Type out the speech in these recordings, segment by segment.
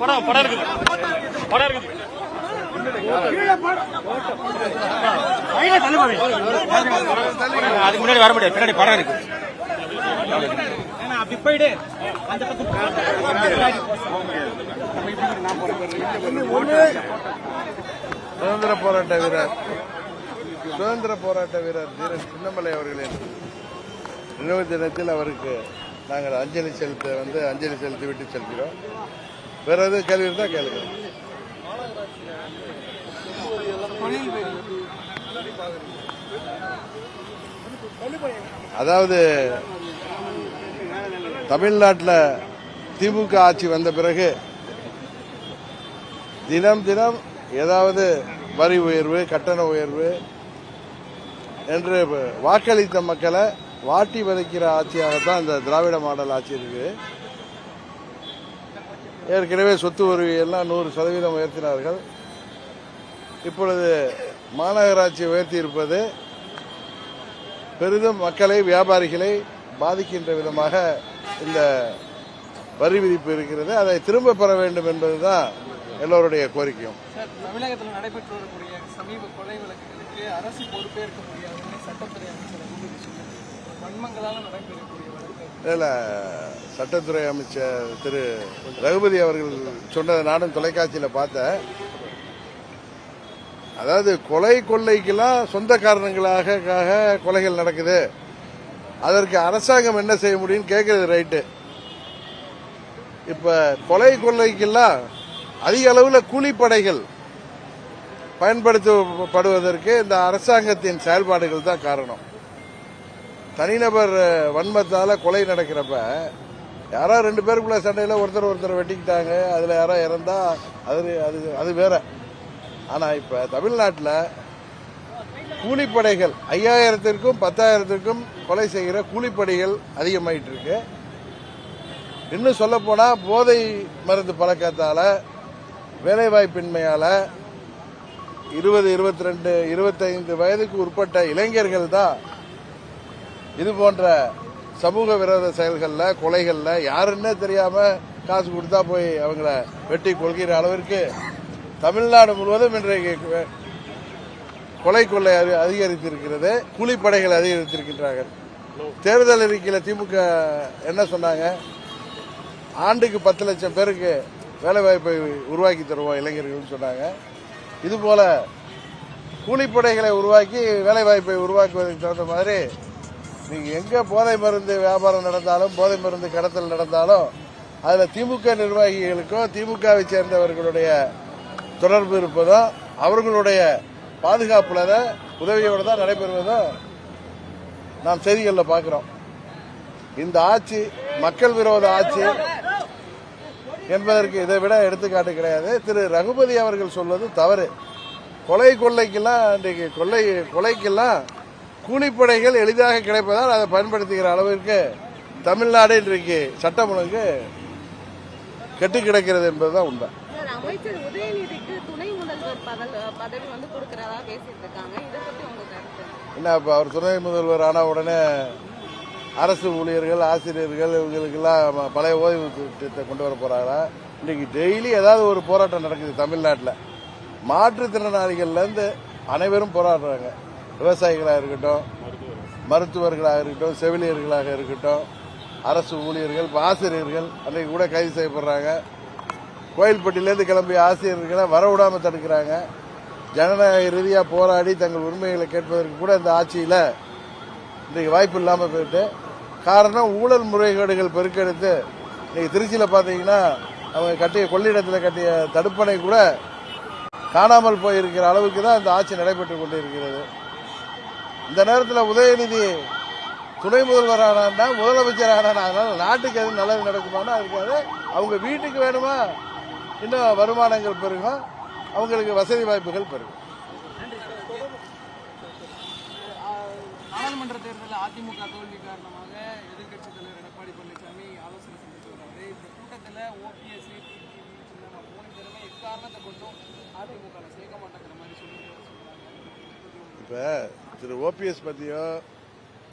படம் படம் இருக்குது படம் இருக்குது அதுக்கு முன்னாடி வர முடியாது பின்னாடி படம் இருக்கு அப்படி போயிடு அந்த சுதந்திர போராட்ட வீரர் சுதந்திர போராட்ட வீரர் தீரன் சின்னமலை அவர்களின் நினைவு தினத்தில் அவருக்கு நாங்கள் அஞ்சலி செலுத்த வந்து அஞ்சலி செலுத்தி விட்டு செல்கிறோம். வேற எதுவும் கேள்வி இருந்தால் கேளுங்க. அதாவது தமிழ்நாட்டில் திமுக ஆட்சி வந்த பிறகு தினம் தினம் ஏதாவது வரி உயர்வு கட்டண உயர்வு என்று வாக்களித்த மக்களை வாட்டி வதைக்கிற ஆட்சியாகத்தான் இந்த திராவிட மாடல் ஆட்சி இருக்கு ஏற்கனவே சொத்து வரி நூறு சதவீதம் உயர்த்தினார்கள். இப்பொழுது மாநகராட்சி உயர்த்தி இருப்பது பெரிதும் மக்களை வியாபாரிகளை பாதிக்கின்ற விதமாக இந்த வரி விதிப்பு இருக்கிறது. அதை திரும்ப பெற வேண்டும் என்பதுதான் எல்லோருடைய கோரிக்கையும். தமிழகத்தில் நடைபெற்று வரக்கூடிய சமீப கொலை வழக்குகளுக்கு அரசு பொறுப்பேற்க முடியாது சட்டத்துறை அமைச்சர் இல்லை சட்டத்துறை அமைச்சர் திரு ரகுபதி அவர்கள் சொன்னதை நானும் தொலைக்காட்சியில் பார்த்தேன். அதாவது கொலை கொள்ளைக்கெல்லாம் சொந்த காரணங்களாக கொலைகள் நடக்குது. அதற்கு அரசாங்கம் என்ன செய்ய முடியும்னு கேட்கறது ரைட்டு. இப்போ கொலை கொள்ளைக்கெல்லாம் அதிக அளவில் கூலிப்படைகள் பயன்படுத்தப்படுவதற்கு இந்த அரசாங்கத்தின் செயல்பாடுகள் தான் காரணம். தனிநபர் வன்மத்தால கொலை நடக்கிறப்ப யாரோ ரெண்டு பேருக்குள்ள சண்டையில ஒருத்தர் ஒருத்தர் வெட்டிக்கிட்டாங்க அதுல யாரோ இறந்தா அது அது அது வேற. ஆனா இப்ப தமிழ்நாட்டில் கூலிப்படைகள் ஐயாயிரத்திற்கும் பத்தாயிரத்திற்கும் கொலை செய்கிற கூலிப்படைகள் அதிகமாயிட்டு இருக்கு இன்னும் சொல்ல போனா போதை மருந்து பழக்கத்தால வேலைவாய்ப்பின்மையால இருபது இருபத்தி ரெண்டு இருபத்தைந்து வயதுக்கு உட்பட்ட இளைஞர்கள் தான் இது போன்ற சமூக விரோத செயல்களில் கொலைகளில் யாருன்னே தெரியாம காசு கொடுத்தா போய் அவங்கள வெட்டி கொள்கிற அளவிற்கு தமிழ்நாடு முழுவதும் இன்றைக்கு கொலை கொள்ளை அதி- அதிகரித்திருக்கிறது. கூலிப்படைகள் அதிகரித்திருக்கின்றார்கள். தேர்தல் அறிக்கையில் திமுக என்ன சொன்னாங்க? ஆண்டுக்கு பத்து லட்சம் பேருக்கு வேலைவாய்ப்பை உருவாக்கி தருவோம் இளைஞர்கள்னு சொன்னாங்க. இதுபோல கூலிப்படைகளை உருவாக்கி வேலைவாய்ப்பை உருவாக்குவதற்கு தகுந்த மாதிரி நீங்க எங்க போதை மருந்து வியாபாரம் நடந்தாலும் போதை மருந்து கடத்தல் நடந்தாலும் அதுல திமுக நிர்வாகிகளுக்கும் திமுகவை சேர்ந்தவர்களுடைய தொடர்பு இருப்பதும் அவர்களுடைய பாதுகாப்புல உதவியோடு தான் நடைபெறுவதும் நாம் செய்திகளில் பார்க்கிறோம் இந்த ஆட்சி மக்கள் விரோத ஆட்சி என்பதற்கு இதை விட எடுத்துக்காட்டு கிடையாது. திரு ரகுபதி அவர்கள் சொல்வது தவறு. கொலை கொள்ளைக்கெல்லாம் இன்றைக்கு கொள்ளை கொலைக்கெல்லாம் கூலிப்படைகள் எளிதாக கிடைப்பதால் அதை பயன்படுத்துகிற அளவிற்கு தமிழ்நாடு இன்றைக்கு சட்டம் ஒழுங்கு கெட்டு கிடக்கிறது என்பதுதான் உண்மை. என்ன இப்போ அவர் துணை முதல்வர் ஆன உடனே அரசு ஊழியர்கள் ஆசிரியர்கள் இவங்களுக்கெல்லாம் பழைய ஓய்வு திட்டத்தை கொண்டு வர போறாங்களா இன்னைக்கு டெய்லி ஏதாவது ஒரு போராட்டம் நடக்குது தமிழ்நாட்டில். மாற்றுத்திறனாளிகள்லேருந்து அனைவரும் போராடுறாங்க. விவசாயிகளாக இருக்கட்டும் மருத்துவர்களாக இருக்கட்டும் செவிலியர்களாக இருக்கட்டும் அரசு ஊழியர்கள் இப்போ ஆசிரியர்கள் அன்றைக்கு கூட கைது செய்யப்படுறாங்க. கோயில்பட்டியிலேருந்து கிளம்பிய ஆசிரியர்களை வரவிடாமல் தடுக்கிறாங்க. ஜனநாயக ரீதியாக போராடி தங்கள் உரிமைகளை கேட்பதற்கு கூட இந்த ஆட்சியில் இன்றைக்கு வாய்ப்பு இல்லாமல் போயிட்டு காரணம் ஊழல் முறைகேடுகள் பெருக்கெடுத்து இன்றைக்கி திருச்சியில் பார்த்தீங்கன்னா அவங்க கட்டிய கொள்ளிடத்தில் கட்டிய தடுப்பணை கூட காணாமல் போயிருக்கிற அளவுக்கு தான் இந்த ஆட்சி நடைபெற்று கொண்டிருக்கிறது. இந்த நேரத்தில் உதயநிதி துணை முதல்வர் ஆனா முதலமைச்சர் ஆனா அதனால நாட்டுக்கு எதுவும் நல்லது நடக்குமானா இருக்காது அவங்க வீட்டுக்கு வேணுமா? இன்னும் வருமானங்கள் பெருகும். அவங்களுக்கு வசதி வாய்ப்புகள் பெருகும். நாடாளுமன்ற தேர்தலில் அதிமுக தோல்வி காரணமாக எதிர்க்கட்சித் தலைவர் எடப்பாடி பழனிசாமி ஆலோசனை செஞ்சுட்டு வர்றாரு இந்த கூட்டத்தில் ஓபிஎஸ் சின்னம் மூணு எக்காரணத்தை கொண்டும் அதிமுக சேர்க்க மாட்டேங்கிற மாதிரி சொல்லி இப்போ திரு ஓபிஎஸ் பற்றியோ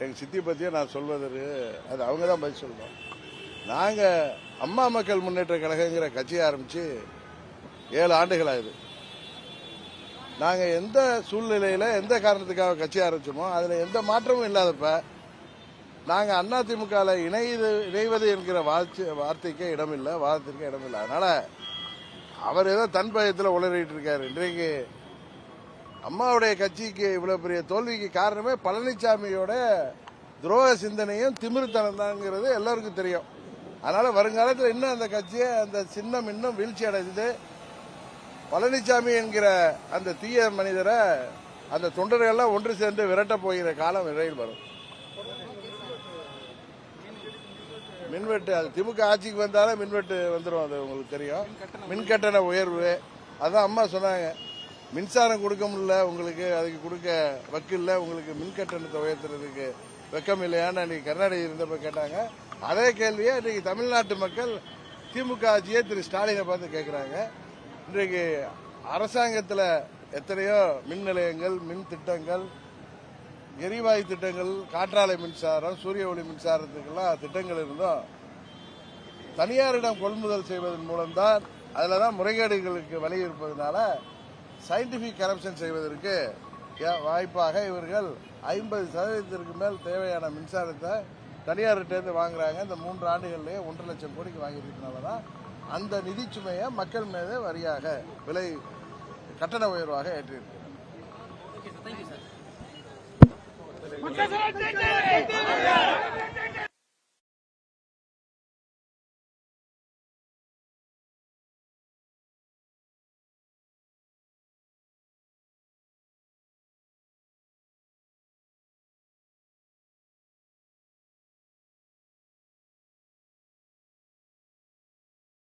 எங்கள் சித்தி பற்றியோ நான் சொல்வதற்கு அது அவங்க தான் பதில் சொல்லணும். நாங்கள் அம்மா மக்கள் முன்னேற்ற கழகங்கிற கட்சியை ஆரம்பித்து ஏழு ஆண்டுகள் ஆகுது. நாங்கள் எந்த சூழ்நிலையில் எந்த காரணத்துக்காக கட்சி ஆரம்பிச்சோமோ அதில் எந்த மாற்றமும் இல்லாதப்ப நாங்கள் அதிமுகவில் இணைது இணைவது என்கிற வார்த்தை வார்த்தைக்கே இடமில்லை வாதத்திற்கே இடமில்லை. அதனால் அவர் ஏதோ தன் பயத்தில் உளறிட்டு இருக்கார். இன்றைக்கு அம்மாவுடைய கட்சிக்கு இவ்வளவு பெரிய தோல்விக்கு காரணமே பழனிசாமியோட துரோக சிந்தனையும் திமிர்த்தனம் தான்ங்கிறது எல்லாருக்கும் தெரியும். அதனால வருங்காலத்தில் இன்னும் அந்த கட்சியை அந்த சின்னம் இன்னும் வீழ்ச்சி அடைஞ்சது. பழனிசாமி என்கிற அந்த தீய மனிதரை அந்த தொண்டர்கள்லாம் ஒன்று சேர்ந்து விரட்ட போகிற காலம் விரைவில் வரும். மின்வெட்டு அது திமுக ஆட்சிக்கு வந்தாலே மின்வெட்டு வந்துடும் அது உங்களுக்கு தெரியும். மின் கட்டண உயர்வு அதான் அம்மா சொன்னாங்க. மின்சாரம் கொடுக்க முடியல உங்களுக்கு அதுக்கு கொடுக்க வக்கில்ல உங்களுக்கு மின் கட்டணத்தை உயர்த்துறதுக்கு வெக்கம் இல்லையான்னு அன்னைக்கு கர்நாடகா இருந்தப்ப கேட்டாங்க. அதே கேள்வியை இன்றைக்கி தமிழ்நாட்டு மக்கள் திமுக ஆட்சியே திரு ஸ்டாலினை பார்த்து கேட்குறாங்க இன்றைக்கு அரசாங்கத்தில் எத்தனையோ மின் நிலையங்கள் மின் திட்டங்கள் எரிவாயு திட்டங்கள் காற்றாலை மின்சாரம் சூரிய ஒளி மின்சாரத்துக்கெல்லாம் திட்டங்கள் இருந்தோம் தனியாரிடம் கொள்முதல் செய்வதன் மூலம்தான் அதில் தான் முறைகேடுகளுக்கு வழி இருப்பதனால சயின்டிபிக் கரப்ஷன் செய்வதற்கு வாய்ப்பாக இவர்கள் ஐம்பது சதவீதத்திற்கு மேல் தேவையான மின்சாரத்தை தனியார்கிட்டேருந்து வாங்குறாங்க. இந்த மூன்று ஆண்டுகள்லேயே ஒன்றரை லட்சம் கோடிக்கு வாங்கியிருக்கனால தான் அந்த நிதி சுமையை மக்கள் மீது வரியாக விலை கட்டண உயர்வாக ஏற்றியிருக்கிறார்